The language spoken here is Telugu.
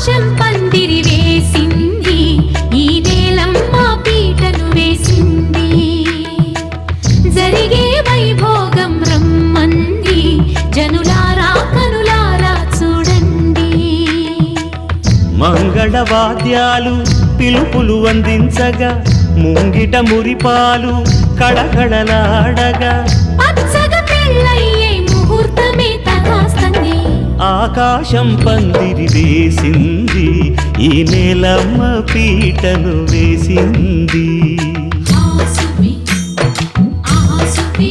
ఆకాశం పందిరి వేసింది. ఈ నేలమ్మ పీటను వేసింది. జరిగే వైభోగం రమ్మంది. జనులారా కనులారా చూడండి. మంగళవాద్యాలు పిలుపులు అందించగా ముంగిట మురిపాలు కళకళలాడగా ఆకాశం పందిరి వేసింది ఈ నెలమ్మ పీటను వేసింది. ఆసుపి ఆసుపి